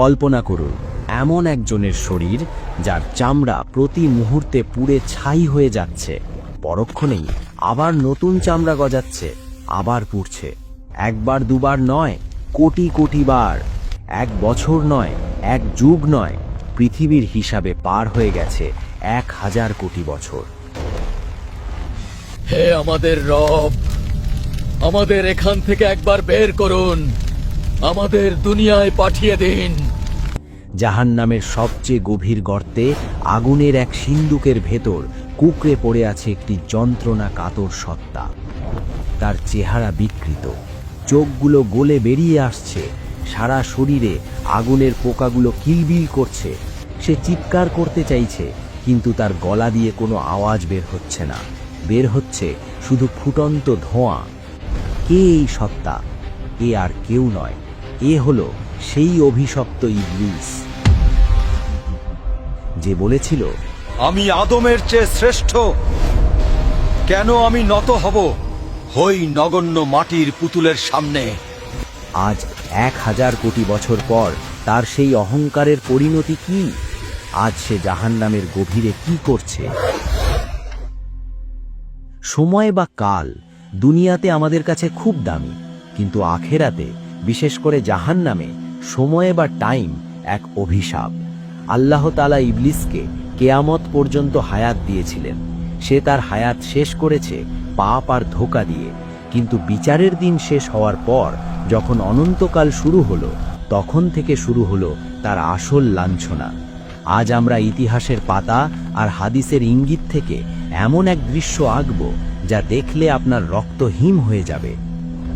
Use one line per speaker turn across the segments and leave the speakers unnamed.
কল্পনা করুন, এমন একজনের শরীর যার চামড়া প্রতি মুহূর্তে পুড়ে ছাই হয়ে যাচ্ছে। পরক্ষণেই আবার নতুন চামড়া গজাচ্ছে, আবার পুড়ছে। একবার দুবার নয়, কোটি কোটি বার। এক বছর নয়, এক যুগ নয়, পৃথিবীর হিসাবে পার হয়ে গেছে এক হাজার কোটি বছর।
হে আমাদের রব, আমাদের এখান থেকে একবার বের করুন। আমাদের দুনিয়ায় পাঠিয়ে দিন।
জাহান নামের সবচেয়ে গভীর গর্তে আগুনের এক সিন্দুকের ভেতর কুকড়ে পড়ে আছে একটি যন্ত্রণা কাতর সত্তা। তার চেহারা বিকৃত। চোখগুলো গলে বেরিয়ে আসছে। সারা শরীরে আগুনের পোকাগুলো কিলবিল করছে। সে চিৎকার করতে চাইছে, কিন্তু তার গলা দিয়ে কোনো আওয়াজ বের হচ্ছে না। বের হচ্ছে শুধু ফুটন্ত ধোঁয়া। কে এই সত্তা? এ আর কেউ নয়। এ হলো সেই অভিশপ্ত ইবলিস যে বলেছিল
আমি আদমের চেয়ে শ্রেষ্ঠ। কেন আমি নত হব? হই নগণ্য মাটির পুতুলের সামনে।
আজ এক হাজার কোটি বছর পর তার সেই অহংকারের পরিণতি কি? আজ সে জাহান্নামের গভীরে কি করছে? সময় বা কাল দুনিয়াতে আমাদের কাছে খুব দামি কিন্তু আখেরাতে বিশেষ করে জাহান্নামে সময় বা টাইম এক অভিশাপ। আল্লাহ তালা ইবলিসকে কেয়ামত পর্যন্ত হায়াত দিয়েছিলেন। সে তার হায়াত শেষ করেছে পাপ আর ধোকা দিয়ে। কিন্তু বিচারের দিন শেষ হওয়ার পর যখন অনন্তকাল শুরু হলো, তখন থেকে শুরু হলো তার আসল লাঞ্ছনা। আজ আমরা ইতিহাসের পাতা আর হাদিসের ইঙ্গিত থেকে এমন এক দৃশ্য আঁকব যা দেখলে আপনার রক্ত হিম হয়ে যাবে।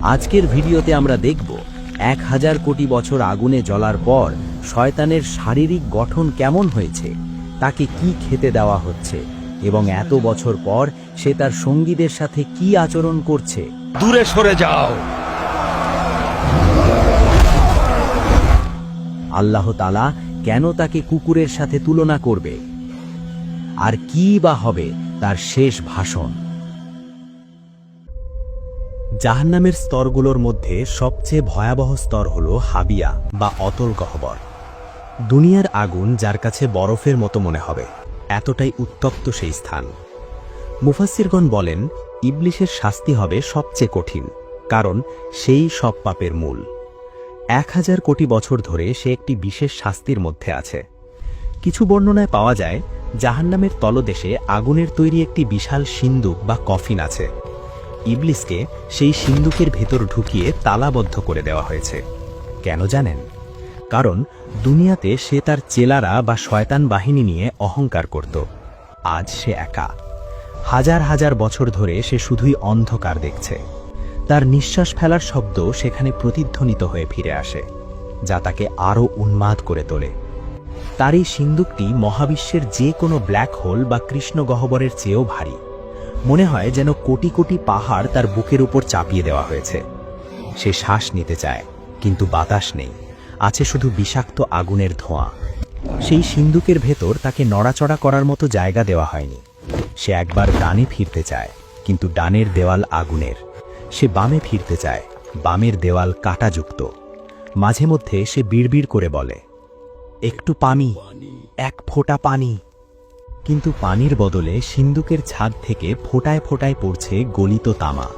আজকের ভিডিওতে আমরা দেখব এক হাজার কোটি বছর আগুনে জ্বলার পর শয়তানের শারীরিক গঠন কেমন হয়েছে? তাকে কি খেতে দেওয়া হচ্ছে? এবং এত বছর পর সে তার সঙ্গীদের সাথে কি আচরণ করছে?
দূরে সরে যাও।
আল্লাহ তালা কেন তাকে কুকুরের সাথে তুলনা করবে? আর কি বা হবে তার শেষ ভাষণ? জাহান্নামের স্তরগুলোর মধ্যে সবচেয়ে ভয়াবহ স্তর হল হাবিয়া বা অতল গহ্বর। দুনিয়ার আগুন যার কাছে বরফের মতো মনে হবে, এতটাই উত্তপ্ত সেই স্থান। মুফাসিরগণ বলেন, ইবলিশের শাস্তি হবে সবচেয়ে কঠিন, কারণ সেই সব পাপের মূল। এক হাজার কোটি বছর ধরে সে একটি বিশেষ শাস্তির মধ্যে আছে। কিছু বর্ণনায় পাওয়া যায়, জাহান্নামের তলদেশে আগুনের তৈরি একটি বিশাল সিন্দুক বা কফিন আছে। ইবলিসকে সেই সিন্দুকের ভেতর ঢুকিয়ে তালাবদ্ধ করে দেওয়া হয়েছে। কেন জানেন? কারণ দুনিয়াতে সে তার চেলারা বা শয়তান বাহিনী নিয়ে অহংকার করত। আজ সে একা। হাজার হাজার বছর ধরে সে শুধুই অন্ধকার দেখছে। তার নিঃশ্বাস ফেলার শব্দ সেখানে প্রতিধ্বনিত হয়ে ফিরে আসে, যা তাকে আরও উন্মাদ করে তোলে। তার এই সিন্দুকটি মহাবিশ্বের যে কোনো ব্ল্যাক হোল বা কৃষ্ণ গহ্বরের চেয়েও ভারী। মনে হয় যেন কোটি কোটি পাহাড় তার বুকের উপর চাপিয়ে দেওয়া হয়েছে। সে শ্বাস নিতে চায়, কিন্তু বাতাস নেই। আছে শুধু বিষাক্ত আগুনের ধোঁয়া। সেই সিন্দুকের ভেতর তাকে নড়াচড়া করার মতো জায়গা দেওয়া হয়নি। সে একবার ডানে ফিরতে চায়, কিন্তু ডানের দেওয়াল আগুনের। সে বামে ফিরতে চায়, বামের দেওয়াল কাটাযুক্ত। মাঝে মধ্যে সে বিড়বিড় করে বলে, একটু পানি, এক ফোঁটা পানি। কিন্তু পানির বদলে সিন্দুকের ছাদ থেকে ফোটায় ফোটায় পড়ছে গলিত তামা,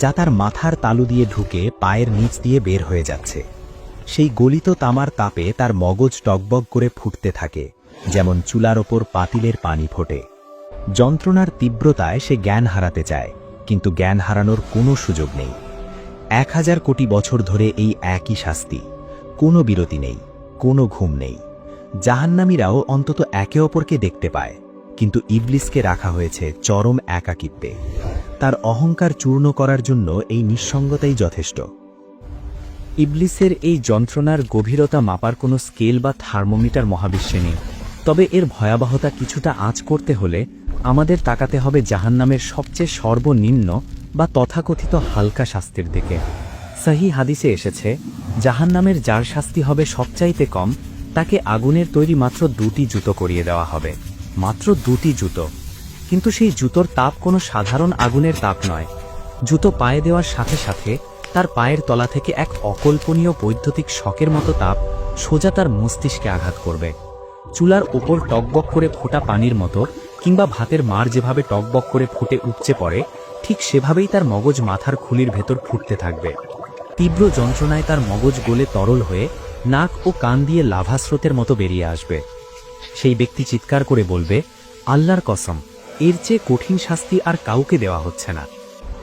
যা তার মাথার তালু দিয়ে ঢুকে পায়ের নিচ দিয়ে বের হয়ে যাচ্ছে। সেই গলিত তামার তাপে তার মগজ টকবক করে ফুটতে থাকে, যেমন চুলার ওপর পাতিলের পানি ফোটে। যন্ত্রণার তীব্রতায় সে জ্ঞান হারাতে চায়, কিন্তু জ্ঞান হারানোর কোনো সুযোগ নেই। এক হাজার কোটি বছর ধরে এই একই শাস্তি, কোনো বিরতি নেই, কোনো ঘুম নেই। জাহান্নামীরাও অন্তত একে অপরকে দেখতে পায়। কিন্তু ইবলিসকে রাখা হয়েছে চরম একাকিত্বে। তার অহংকার চূর্ণ করার জন্য এই নিঃসঙ্গতাই যথেষ্ট। ইবলিসের এই যন্ত্রণার গভীরতা মাপার কোনো স্কেল বা থার্মোমিটার মহাবিশ্বে নেই। তবে এর ভয়াবহতা কিছুটা আঁচ করতে হলে আমাদের তাকাতে হবে জাহান্নামের সবচেয়ে সর্বনিম্ন বা তথাকথিত হালকা শাস্তির দিকে। সাহি হাদিসে এসেছে, জাহান্নামের যার শাস্তি হবে সবচাইতে কম, তাকে আগুনের তৈরি মাত্র দুটি জুতো করিয়ে দেওয়া হবে। মাত্র দুটি জুতো। কিন্তু সেই জুতোর তাপ কোনো সাধারণ আগুনের তাপ নয়। জুতো পায়ে দেওয়ার সাথে সাথে তার পায়ের তলা থেকে এক অকল্পনীয় বৈদ্যুতিক শকের মতো তাপ সোজা তার মস্তিষ্কে আঘাত করবে। চুলার ওপর টকবক করে ফোটা পানির মতো কিংবা ভাতের মার যেভাবে টকবক করে ফুটে উপচে পড়ে, ঠিক সেভাবেই তার মগজ মাথার খুলির ভেতর ফুটতে থাকবে। তীব্র যন্ত্রণায় তার মগজ গলে তরল হয়ে নাক ও কান দিয়ে লাভা স্রোতের মতো বেরিয়ে আসবে। সেই ব্যক্তি চিৎকার করে বলবে, আল্লাহর কসম, এর চেয়ে কঠিন শাস্তি আর কাউকে দেওয়া হচ্ছে না।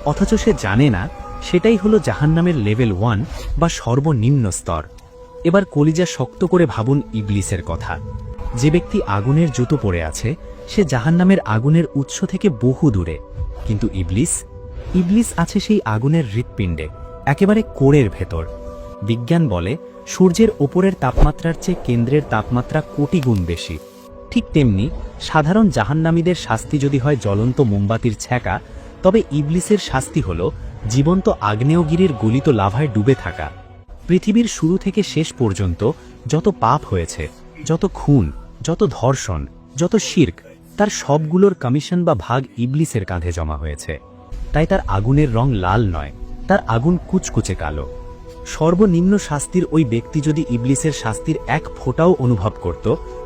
অথচ সে জানে না, সেটাই হলো জাহান্নামের লেভেল ওয়ান বা সর্বনিম্ন স্তর। এবার কলিজা শক্ত করে ভাবুন ইবলিসের কথা। যে ব্যক্তি আগুনের জুতো পরে আছে, সে জাহান্নামের আগুনের উৎস থেকে বহু দূরে। কিন্তু ইবলিস? ইবলিস আছে সেই আগুনের হৃৎপিণ্ডে, একেবারে কোরের ভেতর। বিজ্ঞান বলে সূর্যের ওপরের তাপমাত্রার চেয়ে কেন্দ্রের তাপমাত্রা কোটি গুণ বেশি। ঠিক তেমনি, সাধারণ জাহান্নামীদের শাস্তি যদি হয় জ্বলন্ত মোমবাতির ছ্যাঁকা, তবে ইবলিসের শাস্তি হল জীবন্ত আগ্নেয়গিরির গলিত লাভায় ডুবে থাকা। পৃথিবীর শুরু থেকে শেষ পর্যন্ত যত পাপ হয়েছে, যত খুন, যত ধর্ষণ, যত শির্ক, তার সবগুলোর কমিশন বা ভাগ ইবলিসের কাঁধে জমা হয়েছে। তাই তার আগুনের রং লাল নয়, তার আগুন কুচকুচে কালো। সর্বনিম্ন শাস্তির ওই ব্যক্তি যদি ইবলিসের শাস্তির এক ফোঁটাও অনুভব করত,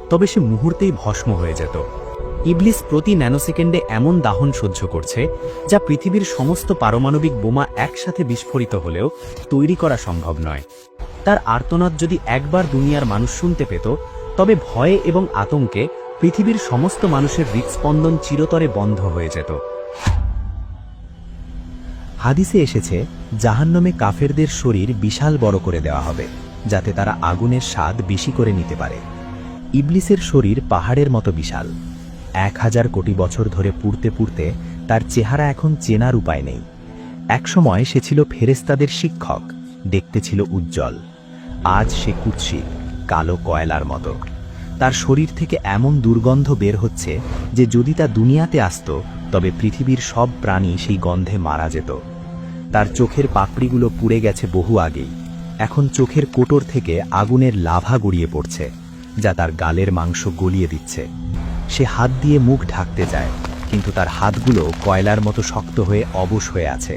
তবে সে মুহূর্তেই ভস্ম হয়ে যেত। ইবলিস প্রতি ন্যানোসেকেন্ডে এমন দাহন সহ্য করছে, যা পৃথিবীর সমস্ত পারমাণবিক বোমা একসাথে বিস্ফোরিত হলেও তৈরি করা সম্ভব নয়। তার আর্তনাদ যদি একবার দুনিয়ার মানুষ শুনতে পেত, তবে ভয়ে এবং আতঙ্কে পৃথিবীর সমস্ত মানুষের হৃৎস্পন্দন চিরতরে বন্ধ হয়ে যেত। হাদিসে এসেছে, জাহান্নামে কাফেরদের শরীর বিশাল বড় করে দেওয়া হবে, যাতে তারা আগুনের স্বাদ বেশি করে নিতে পারে। ইবলিসের শরীর পাহাড়ের মতো বিশাল। এক হাজার কোটি বছর ধরে পুড়তে পুড়তে তার চেহারা এখন চেনার উপায় নেই। একসময় সে ছিল ফেরেস্তাদের শিক্ষক, দেখতে ছিল উজ্জ্বল। আজ সে কুৎসিত, কালো কয়লার মতো। তার শরীর থেকে এমন দুর্গন্ধ বের হচ্ছে যে যদি তা দুনিয়াতে আসত তবে পৃথিবীর সব প্রাণী সেই গন্ধে মারা যেত। তার চোখের পাপড়িগুলো পুড়ে গেছে বহু আগেই। এখন চোখের কোটর থেকে আগুনের লাভা গড়িয়ে পড়ছে, যা তার গালের মাংস গলিয়ে দিচ্ছে। সে হাত দিয়ে মুখ ঢাকতে যায় কিন্তু তার হাতগুলো কয়লার মতো শক্ত হয়ে অবশ হয়ে আছে।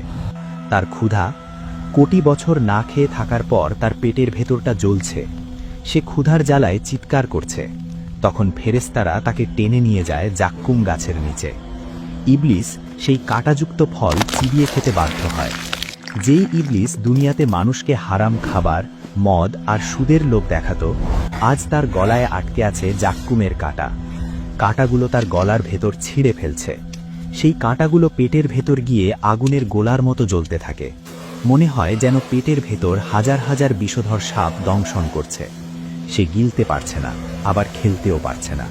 তার ক্ষুধা কোটি বছর না খেয়ে থাকার পর তার পেটের ভেতরটা জ্বলছে। সে ক্ষুধার জ্বালায় চিৎকার করছে। তখন ফেরেস্তারা তাকে টেনে নিয়ে যায় জাক্কুম গাছের নিচে। ইবলিস সেই কাঁটাযুক্ত ফল চিবিয়ে খেতে বাধ্য হয়। যেই ইবলিস দুনিয়াতে মানুষকে হারাম খাবার, মদ আর সুদের লোভ দেখাত, আজ তার গলায় আটকে আছে জাক্কুমের কাঁটা। কাঁটাগুলো তার গলার ভেতর ছিঁড়ে ফেলছে। সেই কাঁটাগুলো পেটের ভেতর গিয়ে আগুনের গোলার মতো জ্বলতে থাকে। মনে হয় যেন পেটের ভেতর হাজার হাজার বিষধর সাপ দংশন করছে। সে গিলতে পারছে না, আবার খেলতেও পারছে না।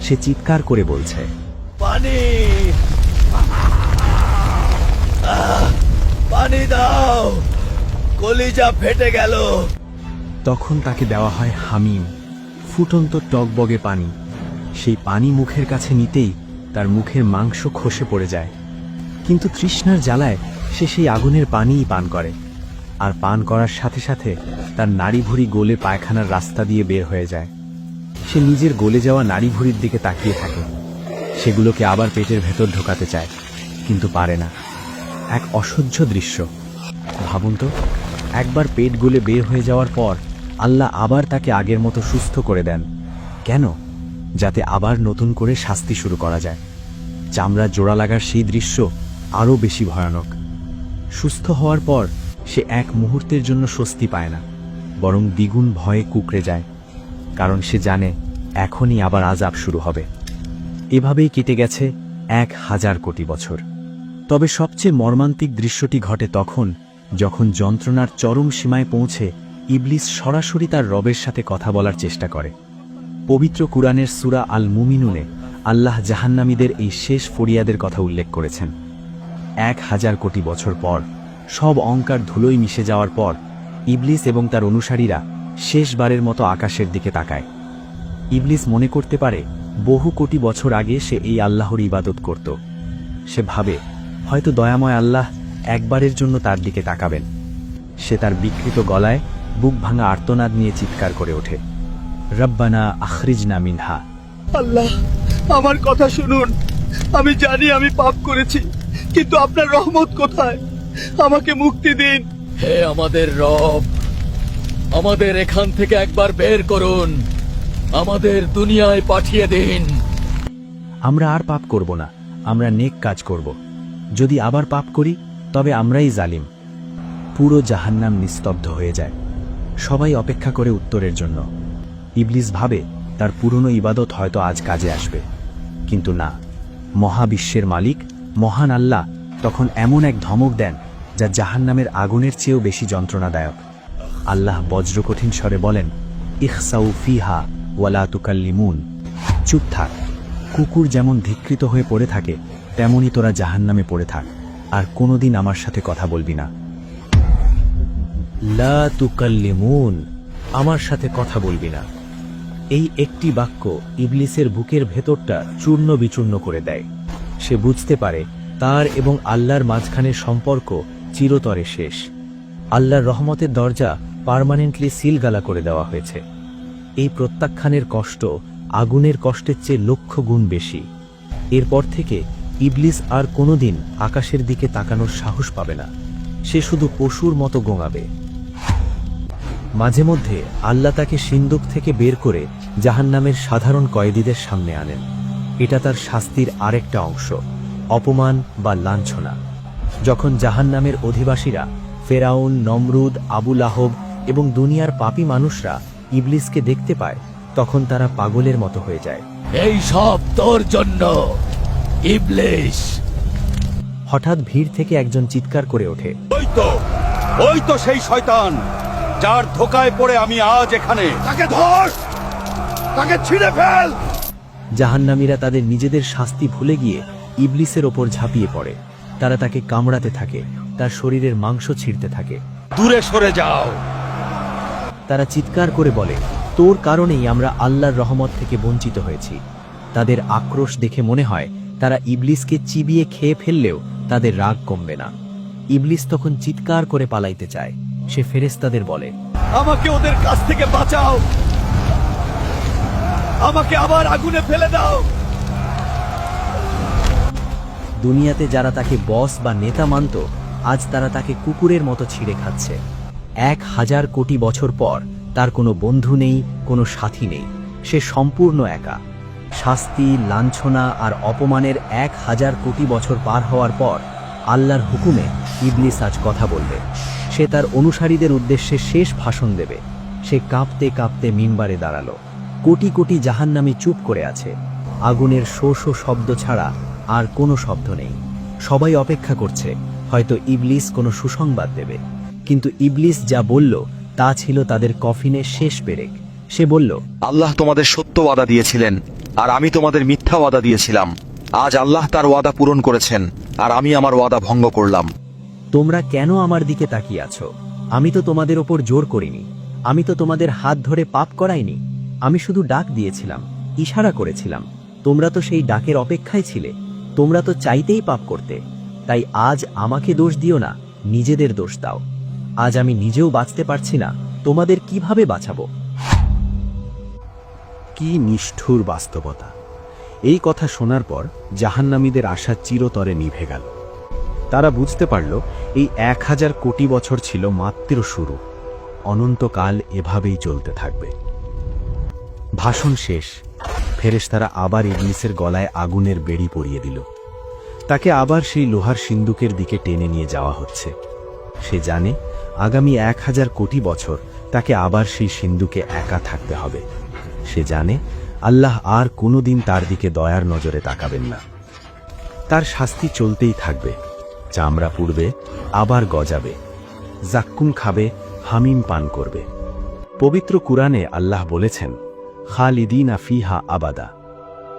সে চিৎকার করে বলছে
পানি। পানি দাও। কলিজা ফেটে গেল।
তখন তাকে দেওয়া হয় হামিম, ফুটন্ত টকবগে পানি। সেই পানি মুখের কাছে নিতেই তার মুখের মাংস খসে পড়ে যায়। কিন্তু তৃষ্ণার জ্বালায় সে সেই আগুনের পানিই পান করে। আর পান করার সাথে সাথে তার নাড়ি ভুড়ি গলে পায়খানার রাস্তা দিয়ে বের হয়ে যায়। সে নিজের গলে যাওয়া নাড়ি ভুড়ির দিকে তাকিয়ে থাকে। সেগুলোকে আবার পেটের ভেতর ঢোকাতে চায়, কিন্তু পারে না। এক অসহ্য দৃশ্য। ভাবুন তো, একবার পেট গুলে বের হয়ে যাওয়ার পর আল্লাহ আবার তাকে আগের মতো সুস্থ করে দেন। কেন? যাতে আবার নতুন করে শাস্তি শুরু করা যায়। চামড়া জোড়া লাগার সেই দৃশ্য আরও বেশি ভয়ানক। সুস্থ হওয়ার পর সে এক মুহূর্তের জন্য স্বস্তি পায় না, বরং দ্বিগুণ ভয়ে কুকড়ে যায়, কারণ সে জানে এখনই আবার আজাব শুরু হবে। এভাবেই কেটে গেছে এক হাজার কোটি বছর। তবে সবচেয়ে মর্মান্তিক দৃশ্যটি ঘটে তখন, যখন যন্ত্রণার চরম সীমায় পৌঁছে ইবলিস সরাসরি তার রবের সাথে কথা বলার চেষ্টা করে। পবিত্র কুরআনের সুরা আল মুমিনুনে আল্লাহ জাহান্নামীদের এই শেষ ফরিয়াদের কথা উল্লেখ করেছেন। এক হাজার কোটি বছর পর, সব অঙ্কার ধুলোই মিশে যাওয়ার পর, ইবলিস এবং তার অনুসারীরা শেষবারের মতো আকাশের দিকে তাকায়। ইবলিস মনে করতে পারে বহু কোটি বছর আগে সে এই আল্লাহর ইবাদত করত। সে ভাবে হয়তো দয়াময় আল্লাহ একবারের জন্য তার দিকে তাকাবেন। সে তার বিকৃত গলায় বুক ভাঙা আর্তনাদ নিয়ে চিৎকার করে ওঠে। রব্বানা আখরিজনা মিনহা।
আল্লাহ আমার কথা শুনুন। আমি জানি আমি পাপ করেছি কিন্তু আপনার রহমত কোথায়? আমাকে মুক্তি দিন। হে আমাদের রব আমাদের এখান থেকে একবার বের করুন। আমাদের দুনিয়ায় পাঠিয়ে দিন।
আমরা আর পাপ করব না, আমরা নেক কাজ করব। যদি আবার পাপ করি, তবে আমরাই জালিম। পুরো জাহান্নাম নিস্তব্ধ হয়ে যায়। সবাই অপেক্ষা করে উত্তরের জন্য। ইবলিস ভাবে, তার পুরনো ইবাদত হয়তো আজ কাজে আসবে। কিন্তু না, মহাবিশ্বের মালিক, মহান আল্লাহ, তখন এমন এক ধমক দেন, যা জাহান্নামের আগুনের চেয়েও বেশি যন্ত্রণাদায়ক। আল্লাহ বজ্রকঠিন স্বরে বলেন, ইখসাউ ফিহা ওয়ালা তুকাল্লিমুন। চুপ থাক। কুকুর যেমন ধিকৃত হয়ে পড়ে থাকে তেমনি তোরা জাহান্নামে পড়ে থাক। আর কোনোদিন আমার সাথে কথা বলবি না। লা তুকাল্লিমুন, আমার সাথে কথা বলবি না। এই একটি বাক্য ইবলিসের বুকের ভেতরটা চূর্ণ বিচূর্ণ করে দেয়। সে বুঝতে পারে তার এবং আল্লাহর মাঝখানের সম্পর্ক চিরতরে শেষ। আল্লাহর রহমতের দরজা পার্মানেন্টলি সিলগালা করে দেওয়া হয়েছে। এই প্রত্যাখ্যানের কষ্ট আগুনের কষ্টের চেয়ে লক্ষ গুণ বেশি। এরপর থেকে ইবলিস আর কোনোদিন আকাশের দিকে তাকানোর সাহস পাবে না। সে শুধু পশুর মতো গোঙাবে। মাঝে মধ্যে আল্লাহ তাকে সিন্দুক থেকে বের করে জাহান্নামের সাধারণ কয়েদিদের সামনে আনেন। এটা তার শাস্তির আরেকটা অংশ, অপমান বা লাঞ্ছনা। যখন জাহান্নামের অধিবাসীরা ফেরাউন, নমরুদ আবুল আহব এবং দুনিয়ার পাপী মানুষরা ইবলিসকে দেখতে পায় তখন তারা পাগলের মতো হয়ে যায়।
এই সব তোর জন্য ইবলিশ
হঠাৎ ভিড় থেকে একজন চিৎকার করে ওঠে।
ওই তো ওই তো সেই শয়তান যার ধোকায় পড়ে আমি আজ এখানে। তাকে ধর তাকে ছিঁড়ে ফেল।
জাহান্নামীরা তাদের নিজেদের শাস্তি ভুলে গিয়ে ইবলিসের ওপর ঝাঁপিয়ে পড়ে। তারা তাকে কামড়াতে থাকে তার শরীরের মাংস ছিঁড়তে থাকে।
দূরে সরে যাও।
তারা চিৎকার করে বলে তোর কারণেই আমরা আল্লাহর রহমত থেকে বঞ্চিত হয়েছি। তাদের আক্রোশ দেখে মনে হয় তারা ইবলিসকে চিবিয়ে খেয়ে ফেললেও তাদের রাগ কমবে না। ইবলিস তখন চিৎকার করে পালাইতে চায়। সে ফেরেশতাদের বলে
আমাকে ওদের কাছ থেকে বাঁচাও। আমাকে আবার আগুনে ফেলে দাও।
দুনিয়াতে যারা তাকে বস বা নেতা মানত আজ তারা তাকে কুকুরের মতো ছিঁড়ে খাচ্ছে। এক হাজার কোটি বছর পর তার কোনো বন্ধু নেই, কোনো সাথী নেই। সে সম্পূর্ণ একা। শাস্তি, লাঞ্ছনা আর অপমানের এক হাজার কোটি বছর পার হওয়ার পর আল্লাহর হুকুমে ইবলিস আজ কথা বলবে সে তার অনুসারীদের উদ্দেশ্যে শেষ ভাষণ দেবে। সে কাঁপতে কাঁপতে মিনবারে দাঁড়াল। কোটি কোটি জাহান্নামী চুপ করে আছে। আগুনের শো শো শব্দ ছাড়া আর কোনো শব্দ নেই। সবাই অপেক্ষা করছে, হয়তো ইবলিস কোনো সুসংবাদ দেবে। কিন্তু ইবলিস যা বলল তা ছিল তাদের কফিনের শেষ পেরেক। সে বলল
আল্লাহ তোমাদের সত্য ওয়াদা দিয়েছিলেন আর আমি তোমাদের মিথ্যা ওয়াদা দিয়েছিলাম। আজ আল্লাহ তার ওয়াদা পূরণ করেছেন আর আমি আমার ওয়াদা ভঙ্গ করলাম।
তোমরা কেন আমার দিকে তাকিয়ে আছো? আমি তো তোমাদের ওপর জোর করিনি। আমি তো তোমাদের হাত ধরে পাপ করাইনি। আমি শুধু ডাক দিয়েছিলাম ইশারা করেছিলাম। তোমরা তো সেই ডাকের অপেক্ষায় ছিলে। তোমরা তো চাইতেই পাপ করতে। তাই আজ আমাকে দোষ দিও না নিজেদের দোষ দাও। আজ আমি নিজেও বাঁচতে পারছি না। তোমাদের কীভাবে বাঁচাবো? কি নিষ্ঠুর বাস্তবতা। এই কথা শোনার পর জাহান্নামীদের আশা চিরতরে নিভে গেল। তারা বুঝতে পারল, এই এক হাজার কোটি বছর ছিল মাত্র শুরু। অনন্তকাল এভাবেই চলতে থাকবে। ভাষণ শেষ। ফেরেশতারা আবার ইবলিসের গলায় আগুনের বেড়ি পরিয়ে দিল। তাকে আবার সেই লোহার সিন্দুকের দিকে টেনে নিয়ে যাওয়া হচ্ছে। সে জানে আগামী এক হাজার কোটি বছর তাকে আবার সেই সিন্ধুকে একা থাকতে হবে। সে জানে, আল্লাহ আর কোনোদিন তার দিকে দয়ার নজরে তাকাবেন না। তার শাস্তি চলতেই থাকবে, চামড়া পুড়বে, আবার গজাবে, জাক্কুম খাবে, হামিম পান করবে। পবিত্র কুরআনে আল্লাহ বলেছেন, খালিদিনা ফিহা আবাদা,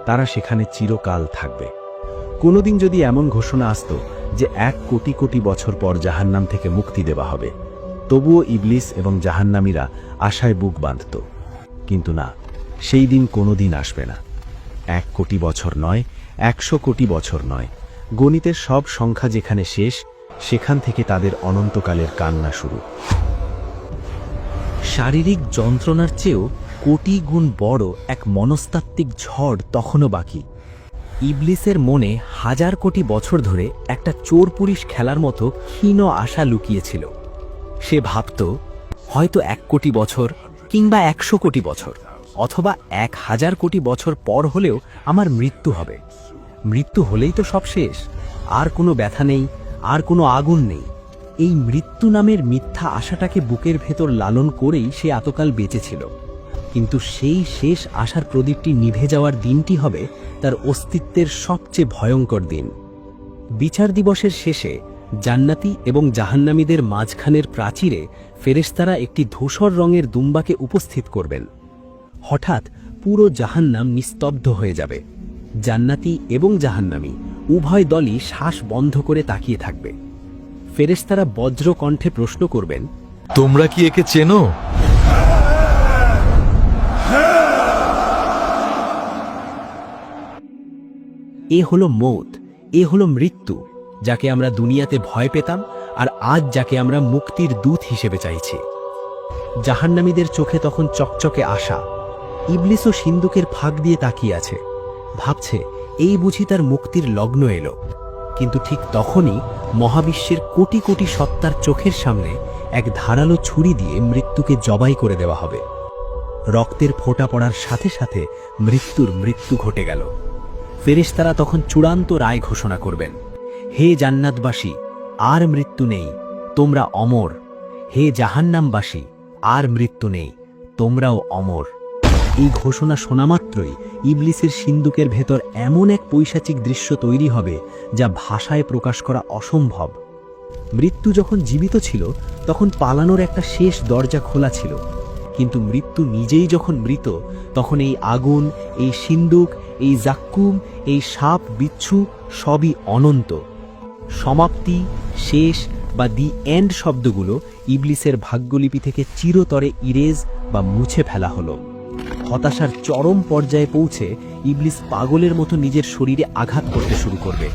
তারা সেখানে চিরকাল থাকবে। কোনোদিন যদি এমন ঘোষণা আসত যে এক কোটি কোটি বছর পর জাহান্নাম থেকে মুক্তি দেওয়া হবে তবুও ইবলিস এবং জাহান্নামীরা আশায় বুক বাঁধত। কিন্তু না, সেই দিন কোনোদিন আসবে না। এক কোটি বছর নয়, একশো কোটি বছর নয়। গণিতের সব সংখ্যা যেখানে শেষ, সেখান থেকে তাদের অনন্তকালের কান্না শুরু। শারীরিক যন্ত্রণার চেয়েও কোটি গুণ বড় এক মনস্তাত্ত্বিক ঝড় তখনও বাকি। ইবলিসের মনে হাজার কোটি বছর ধরে একটা চোর পুলিশ খেলার মতো ক্ষীণ আশা লুকিয়েছিল। সে ভাবত, হয়তো এক কোটি বছর কিংবা একশো কোটি বছর, অথবা এক হাজার কোটি বছর পর হলেও আমার মৃত্যু হবে। মৃত্যু হলেই তো সব শেষ। আর কোনো ব্যথা নেই, আর কোনো আগুন নেই। এই মৃত্যু নামের মিথ্যা আশাটাকে বুকের ভেতর লালন করেই সে এতকাল বেঁচেছিল কিন্তু সেই শেষ আশার প্রদীপটি নিভে যাওয়ার দিনটি হবে তার অস্তিত্বের সবচেয়ে ভয়ঙ্কর দিন। বিচার দিবসের শেষে জান্নাতি এবং জাহান্নামীদের মাঝখানের প্রাচীরে ফেরেশতারা একটি ধূসর রঙের দুম্বাকে উপস্থিত করবেন। হঠাৎ পুরো জাহান্নাম নিস্তব্ধ হয়ে যাবে। জান্নাতি এবং জাহান্নামী উভয় দলই শ্বাস বন্ধ করে তাকিয়ে থাকবে। ফেরেশতারা বজ্র কণ্ঠে প্রশ্ন করবেন
তোমরা কি একে চেনো?
এ হলো মৌত এ হলো মৃত্যু যাকে আমরা দুনিয়াতে ভয় পেতাম আর আজ যাকে আমরা মুক্তির দূত হিসেবে চাইছি। জাহান্নামীদের চোখে তখন চকচকে আশা। ইবলিসও সিন্দুকের ফাঁক দিয়ে তাকিয়ে আছে। ভাবছে, এই বুঝি তার মুক্তির লগ্ন এলো। কিন্তু ঠিক তখনই মহাবিশ্বের কোটি কোটি সত্তার চোখের সামনে এক ধারালো ছুরি দিয়ে মৃত্যুকে জবাই করে দেওয়া হবে। রক্তের ফোঁটা পড়ার সাথে সাথে মৃত্যুর মৃত্যু ঘটে গেল। ফেরেশতারা তখন চূড়ান্ত রায় ঘোষণা করবেন। হে জান্নাতবাসী, আর মৃত্যু নেই, তোমরা অমর। হে জাহান্নামবাসী, আর মৃত্যু নেই, তোমরাও অমর। এই ঘোষণা শোনা মাত্রই ইবলিসের সিন্দুকের ভেতর এমন এক পৈশাচিক দৃশ্য তৈরি হবে যা ভাষায় প্রকাশ করা অসম্ভব। মৃত্যু যখন জীবিত ছিল, তখন পালানোর একটা শেষ দরজা খোলা ছিল। কিন্তু মৃত্যু নিজেই যখন মৃত, তখন এই আগুন, এই সিন্দুক, এই জাক্কুম, এই সাপ, বিচ্ছু সবই অনন্ত। সমাপ্তি, শেষ বা দি এন্ড শব্দগুলো ইবলিসের ভাগ্যলিপি থেকে চিরতরে ইরেজ বা মুছে ফেলা হলো। হতাশার চরম পর্যায়ে পৌঁছে ইবলিস পাগলের মতো নিজের শরীরে আঘাত করতে শুরু করবে।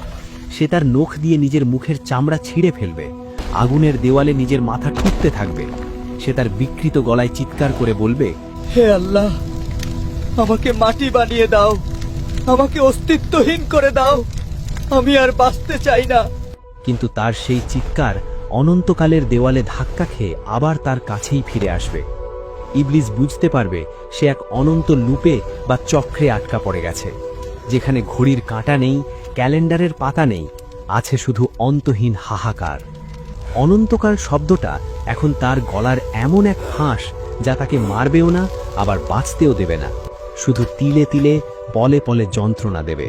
সে তার নখ দিয়ে নিজের মুখের চামড়া ছিঁড়ে ফেলবে। আগুনের দেওয়ালে নিজের মাথা ঠুকতে থাকবে। সে তার বিকৃত গলায় চিৎকার করে বলবে,
হে আল্লাহ, আমাকে মাটি বানিয়ে দাও। আমাকে অস্তিত্বহীন করে দাও। আমি আর বাঁচতে চাই না।
কিন্তু তার সেই চিৎকার অনন্তকালের দেওয়ালে ধাক্কা খেয়ে আবার তার কাছেই ফিরে আসবে। ইবলিস বুঝতে পারবে সে এক অনন্ত লুপে বা চক্রে আটকা পড়ে গেছে, যেখানে ঘড়ির কাঁটা নেই, ক্যালেন্ডারের পাতা নেই, আছে শুধু অন্তহীন হাহাকার। অনন্তকাল শব্দটা এখন তার গলার এমন এক ফাঁস যা তাকে মারবেও না, আবার বাঁচতেও দেবে না, শুধু তিলে তিলে, পলে পলে যন্ত্রণা দেবে।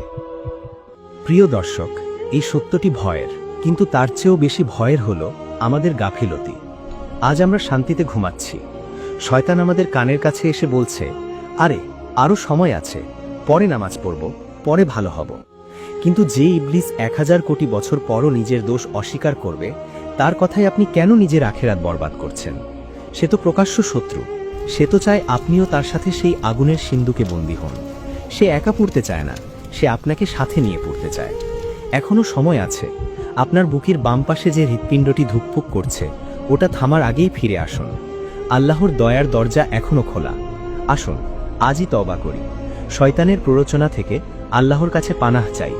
প্রিয় দর্শক, এই সত্যটি ভয়ের, কিন্তু তার চেয়েও বেশি ভয়ের হলো আমাদের গাফিলতি। আজ আমরা শান্তিতে ঘুমাচ্ছি। শয়তান আমাদের কানের কাছে এসে বলছে, আরে আরও সময় আছে, পরে নামাজ পড়ব, পরে ভালো হব। কিন্তু যে ইবলিস এক হাজার কোটি বছর পরও নিজের দোষ অস্বীকার করবে, তার কথায় আপনি কেন নিজের আখেরাত বরবাদ করছেন? সে তো প্রকাশ্য শত্রু। সে তো চায় আপনিও তার সাথে সেই আগুনের সিন্ধুকে বন্দী হন। সে একা পড়তে চায় না। সে আপনাকে সাথে নিয়ে পড়তে চায়। এখনও সময় আছে। আপনার বুকের বাম পাশে যে হৃৎপিণ্ডটি ধুকপুক করছে, ওটা থামার আগেই ফিরে আসুন। আল্লাহর দয়ার দরজা এখনও খোলা। আসুন, আজই তওবা করি। শয়তানের প্ররোচনা থেকে আল্লাহর কাছে পানাহ চাই।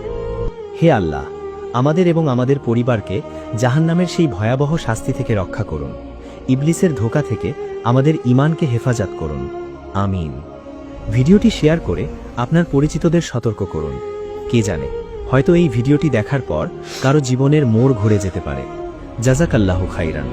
হে আল্লাহ, আমাদের এবং আমাদের পরিবারকে জাহান্নামের সেই ভয়াবহ শাস্তি থেকে রক্ষা করুন। ইবলিসের ধোকা থেকে আমাদের ইমানকে হেফাজত করুন। আমিন। ভিডিওটি শেয়ার করে আপনার পরিচিতদের সতর্ক করুন। কে জানে, হয়তো এই ভিডিওটি দেখার পর কারও জীবনের মোড় ঘুরে যেতে পারে। জাজাকাল্লাহ খাইরান।